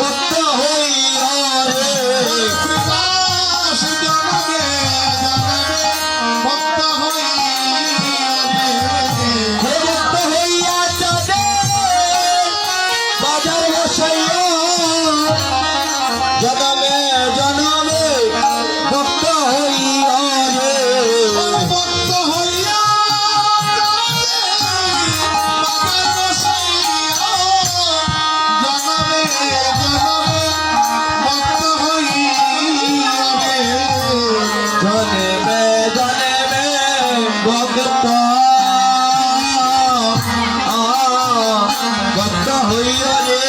ভক্ত ভক্ত। ভক্ত হইয়া রে।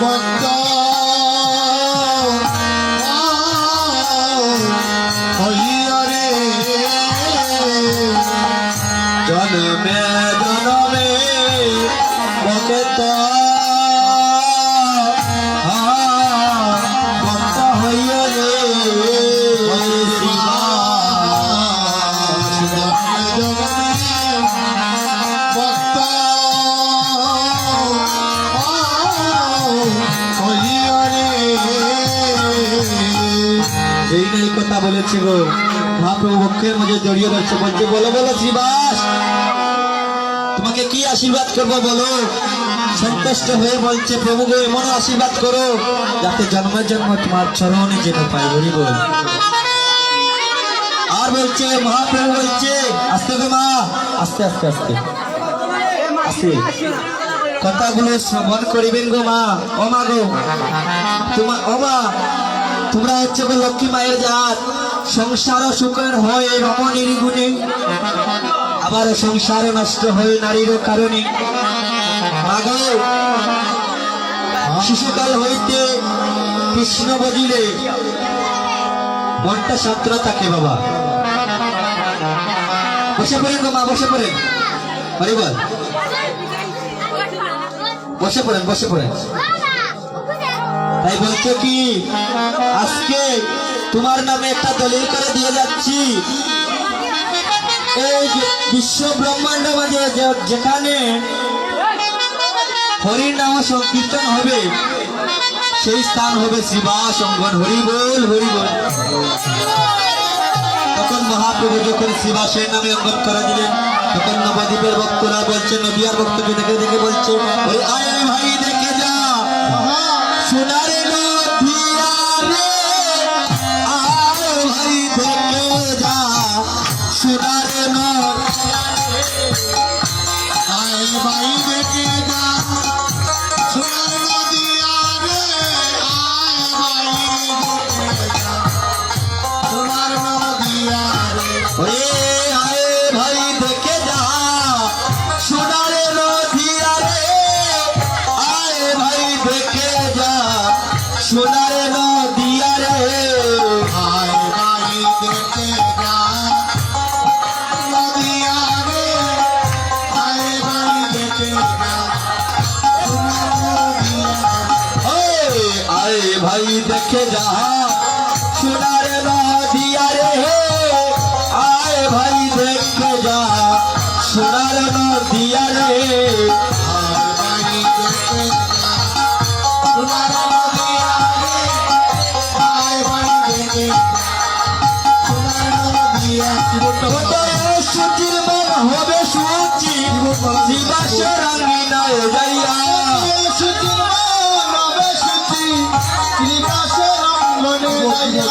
ভক্ত। হইয়া রে। জনমে জনমে ভক্ত। বলেছে গো। মহাপ্রভু বক্ষের মধ্যে জড়িয়ে রয়েছে। বলছে, বলো বলো, শ্রীবাস। তোমাকে কি আশীর্বাদ করব বলো? সন্তুষ্ট হয়ে বলছে, প্রভু গো এমন আশীর্বাদ করো, যাতে জন্মের জন্ম তোমার চরণে যেন পাই। হরি বল আর বলছে, মহাপ্রভু বলছে, আস্তে গো মা, আস্তে আস্তে আস্তে। আস্তে। কথাগুলো শ্রবণ করিবেন গো মা। ও মা গো তোমার ও মা তোমরা হচ্ছে লক্ষ্মী মায়ের জাত। সংসার সুখের হয় রমণীর গুণে। আবার সংসার নষ্ট হয় নারীর কারণে। শিশুকাল হইতে কৃষ্ণ বজিলে মনটা শান্ত থাকে বাবা। বসে পড়েন গো মা, বসে পড়েন হরিবল বসে পড়েন বসে পড়েন। তাই বলছো কি? আজকে তোমার নামে একটা দলিল করে দিয়ে যাচ্ছি। এই বিশ্ব ব্রহ্মাণ্ড মাঝে যেখানে হরির নাম সংকীর্তন হবে, সেই স্থান হবে শ্রীবাস অঙ্গন হরি বল হরি বল। তখন মহাপ্রভু যখন শিবা শিবাসের নামে অঙ্গন করা দিলেন, তখন নবদ্বীপের ভক্তরা বলছে, নদিয়ার ভক্তকে দেখে দেখে বলছে আয় ভাই, দেখে সোনার নদিয়া রে আয় ভাই দেখে যা সোনার সোনার নদিয়া রে আয় ভাই দেখে যা। নদিয়া রে আয় ভাই দেখে যা। সোনার নদিয়া রে ওই, আয় ভাই, দেখে যা। সোনার নদিয়া রে আয় ভাই, দেখে যা। সোনার নদিয়া রে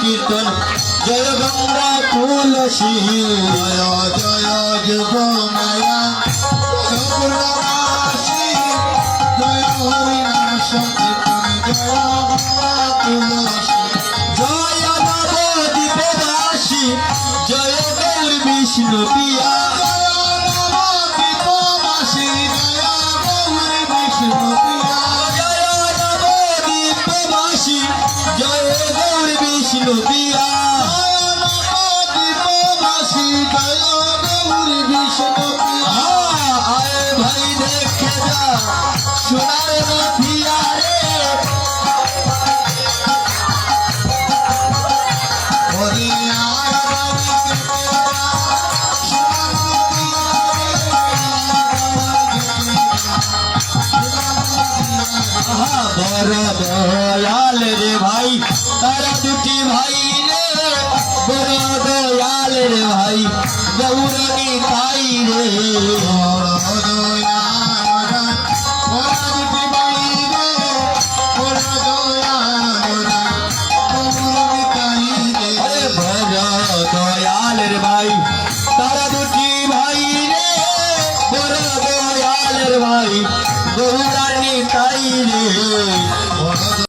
কীর্তন। জয় গঙ্গা তুলসী জয় জয় যুব জয় হরিণা সংকীর্তন জয় গঙ্গা তুলসী সোনার মাঠিয়া